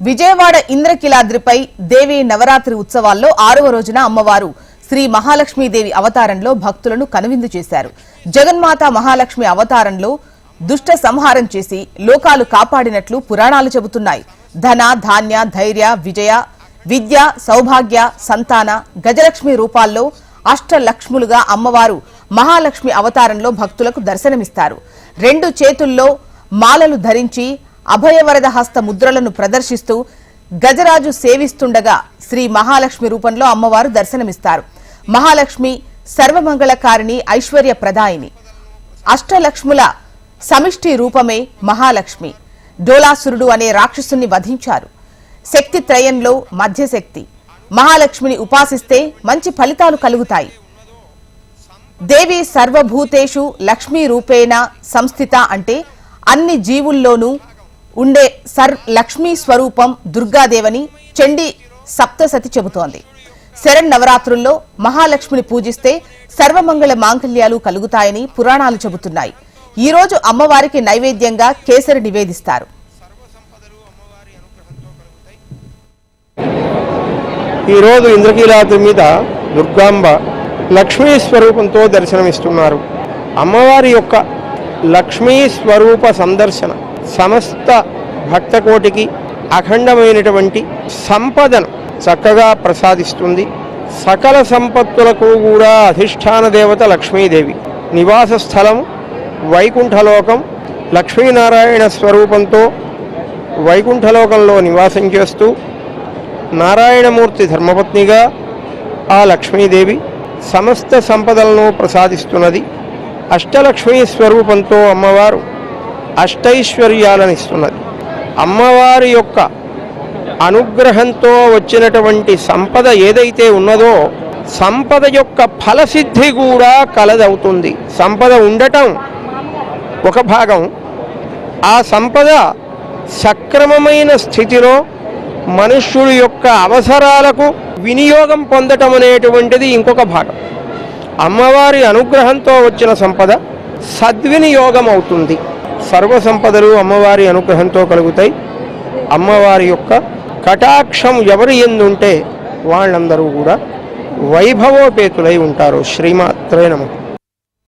విజయవాడ ఇంద్రకిలాద్రిపై దేవి నవరాత్రి ఉత్సవాల్లో ఆరవ రోజున అమ్మవారు శ్రీ మహాలక్ష్మీదేవి అవతారంలో భక్తులను కనువిందు చేశారు. జగన్మాత మహాలక్ష్మి అవతారంలో దుష్ట సంహారం చేసి లోకాలు కాపాడినట్లు పురాణాలు చెబుతున్నాయి. ధన ధాన్య ధైర్య విజయ విద్య సౌభాగ్య సంతాన గజలక్ష్మి రూపాల్లో అష్టలక్ష్ములుగా అమ్మవారు మహాలక్ష్మి అవతారంలో భక్తులకు దర్శనమిస్తారు. రెండు చేతుల్లో మాలలు ధరించి అభయవరద హస్త ముద్రలను ప్రదర్శిస్తూ గజరాజు సేవిస్తుండగా శ్రీ మహాలక్ష్మి రూపంలో అమ్మవారు దర్శనమిస్తారు. మహాలక్ష్మి సర్వమంగళకారిణి ఐశ్వర్య ప్రదాయిని. అష్టలక్ష్ముల సమిష్టి రూపమే మహాలక్ష్మి. డోలాసురుడు అనే రాక్షసుని వధించారు. శక్తి త్రయంలో మధ్యశక్తి. మహాలక్ష్మిని ఉపాసిస్తే మంచి ఫలితాలు కలుగుతాయి. దేవి సర్వభూతేషు లక్ష్మీ రూపేణ సంస్థిత అంటే అన్ని జీవుల్లోనూ ఉండే సర్ లక్ష్మీ స్వరూపం దుర్గాదేవని చండి సప్తసతి చెబుతోంది. శరణ్ నవరాత్రుల్లో మహాలక్ష్మిని పూజిస్తే సర్వమంగళ మాంగళ్యాలు కలుగుతాయని పురాణాలు చెబుతున్నాయి. ఈ రోజు అమ్మవారికి నైవేద్యంగా కేసరి నివేదిస్తారు. ఈరోజు ఇంద్రకీలాద్రి మీద దుర్గాంబ లక్ష్మీ స్వరూపంతో దర్శనమిస్తున్నారు. అమ్మవారి యొక్క లక్ష్మీ స్వరూప సందర్శన సమస్త భక్తకోటికి అఖండమైనటువంటి సంపదను చక్కగా ప్రసాదిస్తుంది. సకల సంపత్తులకు కూడా అధిష్టాన దేవత లక్ష్మీదేవి. నివాస స్థలం వైకుంఠలోకం లక్ష్మీనారాయణ స్వరూపంతో వైకుంఠలోకంలో నివాసం చేస్తూ నారాయణమూర్తి ధర్మపత్నిగా ఆ లక్ష్మీదేవి సమస్త సంపదలను ప్రసాదిస్తున్నది. అష్టలక్ష్మీ స్వరూపంతో అమ్మవారు అష్టైశ్వర్యాలను ఇస్తున్నది. అమ్మవారి యొక్క అనుగ్రహంతో వచ్చినటువంటి సంపద ఏదైతే ఉన్నదో సంపద యొక్క ఫలసిద్ధి కూడా కలదవుతుంది. సంపద ఉండటం ఒక భాగం. ఆ సంపద సక్రమమైన స్థితిలో మనుష్యుడి యొక్క అవసరాలకు వినియోగం పొందటం అనేటువంటిది ఇంకొక భాగం. అమ్మవారి అనుగ్రహంతో వచ్చిన సంపద సద్వినియోగం అవుతుంది సర్వ సంపదలు అమ్మవారి అనుగ్రహంతో కలుగుతాయి. అమ్మవారి యొక్క కటాక్షం ఎవరి ఎందుంటే వాళ్ళందరూ కూడా వైభవోపేతులై ఉంటారు. శ్రీమాత్రే నమః.